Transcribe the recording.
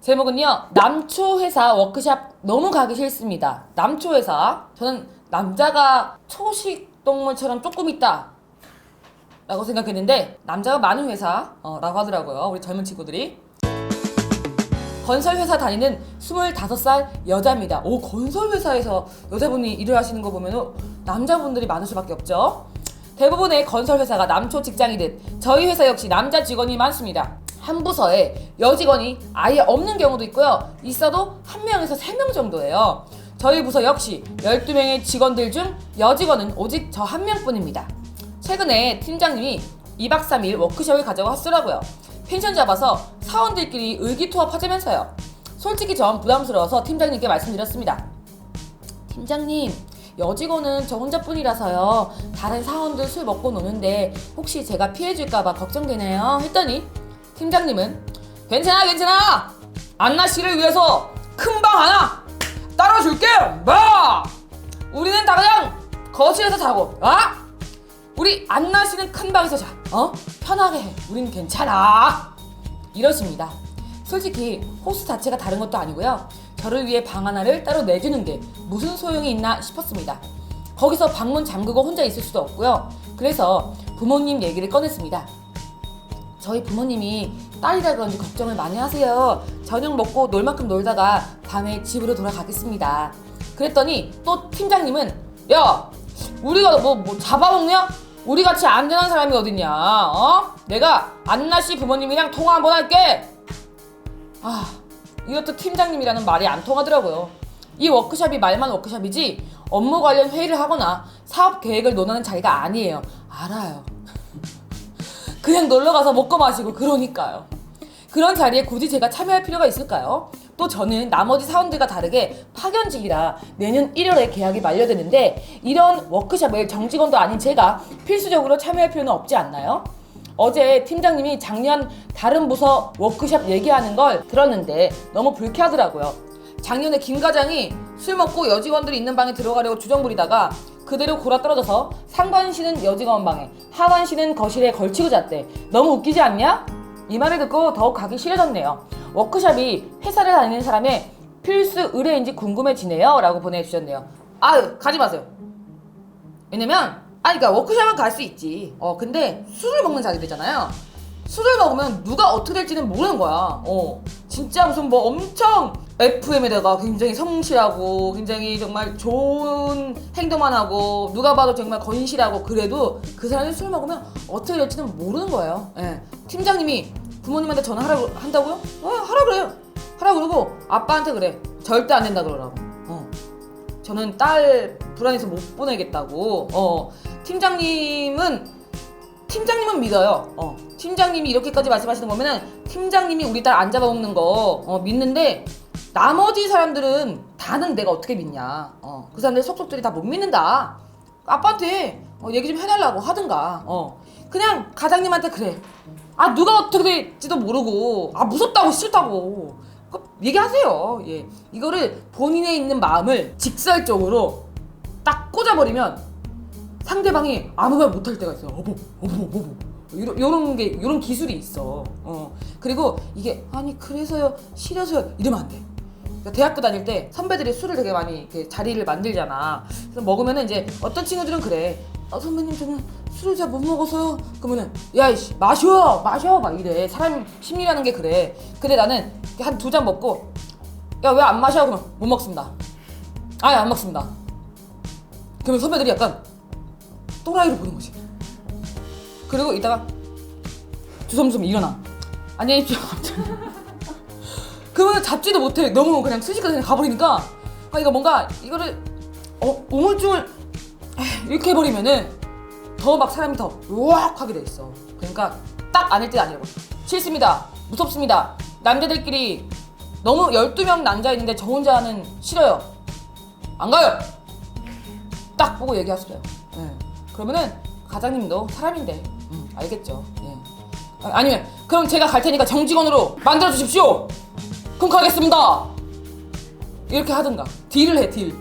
제목은요 남초 회사 워크샵 너무 가기 싫습니다. 남초 회사. 저는 남자가 초식 동물처럼 조금 있다. 라고 생각했는데 남자가 많은 회사라고 하더라고요 우리 젊은 친구들이. 건설 회사 다니는 25살 여자입니다. 오 건설 회사에서 여자분이 일을 하시는 거 보면 남자분들이 많을 수밖에 없죠. 대부분의 건설 회사가 남초 직장이듯 저희 회사 역시 남자 직원이 많습니다. 한 부서에 여직원이 아예 없는 경우도 있고요. 있어도 한 명에서 세 명 정도예요. 저희 부서 역시 12명의 직원들 중 여직원은 오직 저 한 명뿐입니다. 최근에 팀장님이 2박 3일 워크숍을 가자고 하시더라고요. 펜션 잡아서 사원들끼리 의기투합하자면서요. 솔직히 전 부담스러워서 팀장님께 말씀드렸습니다. 팀장님, 여직원은 저 혼자뿐이라서요. 다른 사원들 술 먹고 노는데 혹시 제가 피해줄까봐 걱정되네요. 했더니 팀장님은 괜찮아, 괜찮아. 안나 씨를 위해서 큰 방 하나 따라줄게. 뭐? 우리는 다 그냥 거실에서 자고, 아? 우리 안나 씨는 큰 방에서 자. 어? 편하게 해. 우린 괜찮아. 이러십니다. 솔직히 호스 자체가 다른 것도 아니고요. 저를 위해 방 하나를 따로 내주는 게 무슨 소용이 있나 싶었습니다. 거기서 방문 잠그고 혼자 있을 수도 없고요. 그래서 부모님 얘기를 꺼냈습니다. 저희 부모님이 딸이라 그런지 걱정을 많이 하세요. 저녁 먹고 놀 만큼 놀다가 밤에 집으로 돌아가겠습니다. 그랬더니 또 팀장님은 야 우리가 뭐, 뭐 잡아먹냐? 우리 같이 안전한 사람이 어딨냐? 어? 내가 안나 씨 부모님이랑 통화 한번 할게. 아 이것도 팀장님이라는 말이 안 통하더라고요. 이 워크숍이 말만 워크숍이지 업무 관련 회의를 하거나 사업 계획을 논하는 자리가 아니에요. 알아요. 그냥 놀러 가서 먹고 마시고 그러니까요. 그런 자리에 굳이 제가 참여할 필요가 있을까요? 또 저는 나머지 사원들과 다르게 파견직이라 내년 1월에 계약이 만료되는데 이런 워크숍을 정직원도 아닌 제가 필수적으로 참여할 필요는 없지 않나요? 어제 팀장님이 작년 다른 부서 워크숍 얘기하는 걸 들었는데 너무 불쾌하더라고요. 작년에 김 과장이 술 먹고 여직원들이 있는 방에 들어가려고 주정 부리다가 그대로 골아 떨어져서 상관 씨는 여직원 방에 하관 씨는 거실에 걸치고 잤대. 너무 웃기지 않냐? 이 말을 듣고 더욱 가기 싫어졌네요. 워크숍이 회사를 다니는 사람의 필수 의뢰인지 궁금해지네요. 라고 보내주셨네요. 아유, 가지 마세요. 왜냐면, 아니, 그니까 워크숍은 갈 수 있지. 어, 근데 술을 먹는 자리들잖아요. 술을 먹으면 누가 어떻게 될지는 모르는 거야. 어, 진짜 무슨 뭐 엄청 FM에다가 굉장히 성실하고 굉장히 정말 좋은 행동만 하고 누가 봐도 정말 건실하고 그래도 그 사람이 술 먹으면 어떻게 될지는 모르는 거예요. 예. 팀장님이 부모님한테 전화하라고 한다고요? 어, 하라 그래요. 하라 그러고 아빠한테 그래. 절대 안 된다 그러라고. 어. 저는 딸 불안해서 못 보내겠다고. 어. 팀장님은 팀장님은 믿어요. 어. 팀장님이 이렇게까지 말씀하시는 거면은 팀장님이 우리 딸 안 잡아먹는 거 어, 믿는데 나머지 사람들은 다는 내가 어떻게 믿냐. 어. 그 사람들 속속들이 다 못 믿는다. 아빠한테 어, 얘기 좀 해달라고 하든가. 어. 그냥 과장님한테 그래. 아 누가 어떻게 될지도 모르고 아 무섭다고 싫다고 그 얘기하세요. 예. 이거를 본인의 있는 마음을 직설적으로 딱 꽂아버리면 상대방이 아무 말 못할 때가 있어요. 어버, 어버. 이런 요런 게 이런 기술이 있어. 어. 그리고 이게 아니 그래서요 싫어서요 이러면 안 돼. 그러니까 대학교 다닐 때 선배들이 술을 되게 많이 이렇게 자리를 만들잖아. 그래서 먹으면은 이제 어떤 친구들은 그래. 아 선배님 저는 술을 잘 못 먹어서요. 그러면은 야이씨 마셔 마셔 막 이래. 사람 심리라는 게 그래. 근데 나는 한 두 잔 먹고 야 왜 안 마셔? 그러면 못 먹습니다. 아예 안 먹습니다. 그러면 선배들이 약간 또라이로 보는 거지. 그리고 이따가 주섬주섬 일어나. 안녕히 계십시오. 잡지도 못해. 너무 그냥 순식간에 그냥 가버리니까 아 이거 뭔가 이거를 어 우물쭈물 이렇게 해버리면은 더 막 사람이 더 우악 하게 돼 있어. 그러니까 딱 아닐 때 아니라고. 싫습니다. 무섭습니다. 남자들끼리 너무 12명 남자 있는데 저 혼자는 싫어요. 안 가요. 딱 보고 얘기하세요. 예. 그러면은 과장님도 사람인데 음, 알겠죠. 예. 아, 아니면 그럼 제가 갈 테니까 정직원으로 만들어 주십시오. 그럼 가겠습니다. 이렇게 하든가 딜을 해 딜.